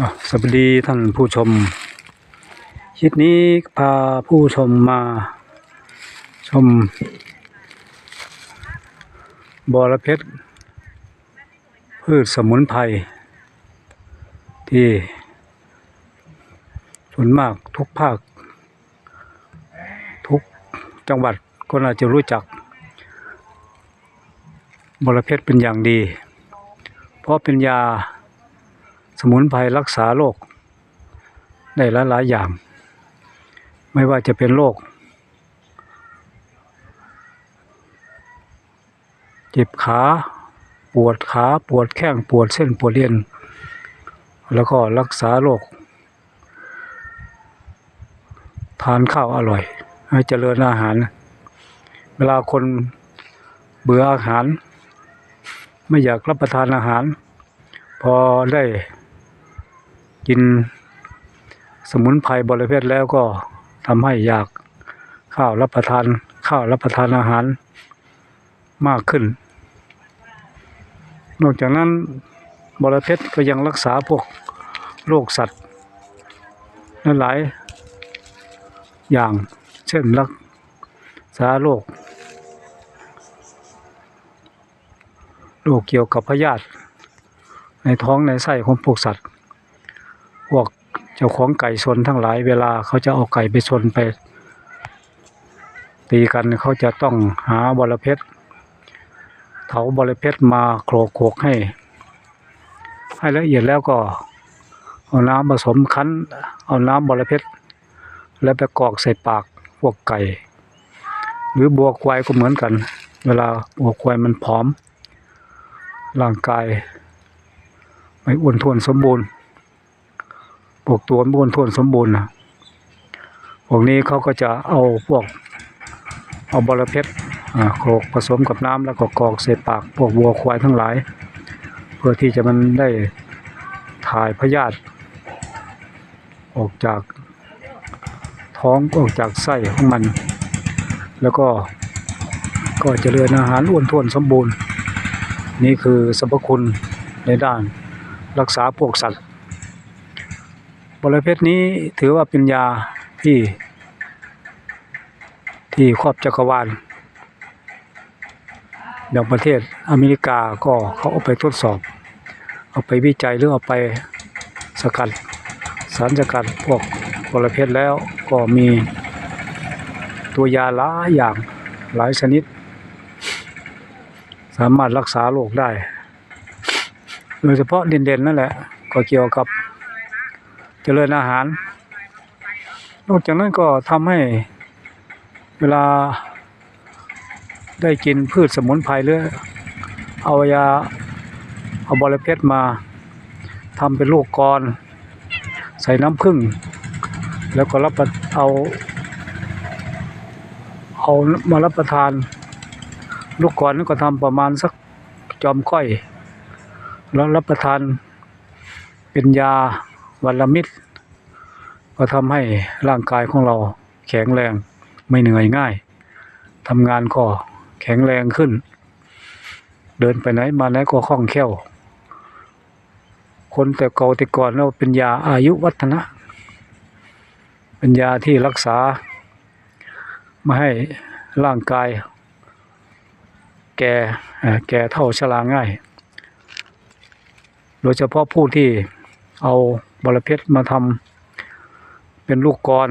สวัสดีท่านผู้ชม คลิปนี้พาผู้ชมมา ชมบอระเพ็ดพืชสมุนไพรที่ส่วนมากทุกภาค ทุกจังหวัดก็น่าจะรู้จัก บอระเพ็ดเป็นอย่างดี เพราะเป็นยา สมุนไพรรักษาโรคได้หลายๆอย่าง ไม่ว่าจะเป็นโรคเจ็บขาปวดขาปวดแข้งปวดเส้นปวดเอ็นแล้วก็รักษาโรคทานข้าวอร่อย ให้เจริญอาหาร เวลาคนเบื่ออาหาร ไม่อยากรับประทานอาหาร พอได้ กินสมุนไพรบริเวณแล้วก็ทำให้อยากข้าวรับประทานข้าวรับประทานอาหารมากขึ้น นอกจากนั้นบริเพชรก็ยังรักษาพวกโรคสัตว์หลายอย่างเช่นรักษาโรคโรคเกี่ยวกับพยาธิในท้องในไส้ของพวกสัตว์ พวกเจ้าของไก่ชนทั้งหลายเวลาเขาจะเอาไก่ไปชนไป ตีกันเขาจะต้องหาบอระเพ็ดเถาบอระเพ็ดมาโขลกโขกให้ ให้ละเอียดแล้วก็เอาน้ำผสมคั้น เอาน้ำบอระเพ็ดแล้วไปกรอกใส่ปากพวกไก่ หรือบัวควายก็เหมือนกัน เวลาบัวควายมันผอม ร่างกายไม่อ้วนท้วนสมบูรณ์ พวกตัวมันอ้วนท้วนสมบูรณ์นะพวกนี้เขาก็จะเอาพวกเอาบอระเพ็ดอ่าโขลกผสมกับน้ำแล้วก็กรอกใส่ปากพวกวัวควายทั้งหลาย เพื่อที่จะมันได้ถ่ายพยาธิออกจากท้องออกจากไส้ของมัน แล้วก็ก็เจริญอาหารอ้วนท้วนสมบูรณ์ นี่คือสรรพคุณในด้านรักษาพวกสัตว์ บริเพชนี้ถือว่าเป็นยาที่ ที่ครอบจักรวาลอย่างประเทศอเมริกาก็เขาเอาไปทดสอบ เอาไปวิจัยหรือเอาไปสกัดสารสกัดพวกบริเพชแล้วก็มีตัวยาหลายอย่างหลายชนิด สามารถรักษาโรคได้ โดยเฉพาะเด่นๆนั่นแหละ ก็เกี่ยวกับ จริญอาหาร นอกจากนั้นก็ทำให้เวลาได้กินพืชสมุนไพรหรือเอายาเอาบอระเพ็ดมาทำเป็นลูกกลอนใส่น้ำผึ้งแล้วก็รับประเอา เอามารับประทาน ลูกกลอนนั้นก็ทำประมาณสักจอมก้อย แล้วรับประทานเป็นยา วันละมิตร ก็ทำให้ร่างกายของเราแข็งแรงไม่เหนื่อยง่ายทำงานก็แข็งแรงขึ้น เดินไปไหนมาไหนก็คล่องแคล่ว คนแต่เก่าแต่ก่อนเราเป็นยาอายุวัฒนะ เป็นยาที่รักษาไม่ให้ร่างกาย แก่แก่เท่าชราง่าย โดยเฉพาะผู้ที่เอา บรเพ็ดมาทำเป็นลูกกลอน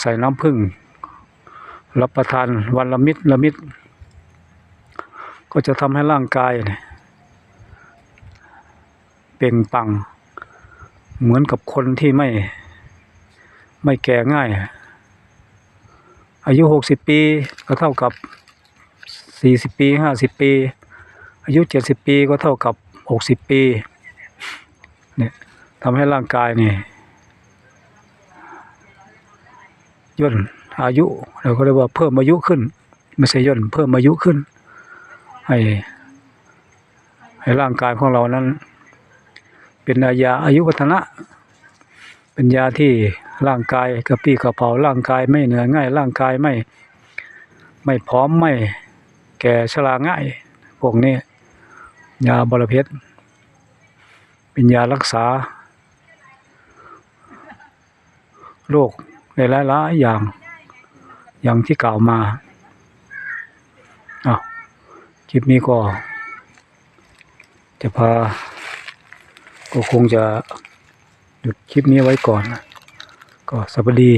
ใส่น้ำผึ้งรับประทานวันละมิตรละมิตรก็จะทำให้ร่างกาย เปล่งปัง เหมือนกับคนที่ไม่ไม่แก่ง่าย อายุหกสิบปีก็เท่ากับสี่สิบปีห้าสิบปี อายุเจ็ดสิบปีก็เท่ากับหกสิบปี เนี่ยทำให้ร่างกายนี่ย่นอายุเราก็เรียกว่าเพิ่มอายุขึ้นไม่ใช่ย่นเพิ่มอายุขึ้น ให้ให้ร่างกายของเรานั้น เป็นยาอายุวัฒนะ เป็นยาที่ร่างกายกระปี้กระเผาร่างกายไม่เหนื่อยง่าย ร่างกายไม่ไม่พร้อมไม่แก่ชราง่ายพวกนี้ยาบรเพชร เป็นยารักษา โรคในหลายๆอย่าง อย่างที่กล่าวมาอ้าคลิปนี้ก็ จะพา ก็คงจะหยุดคลิปนี้ไว้ก่อน ก็สวัสดี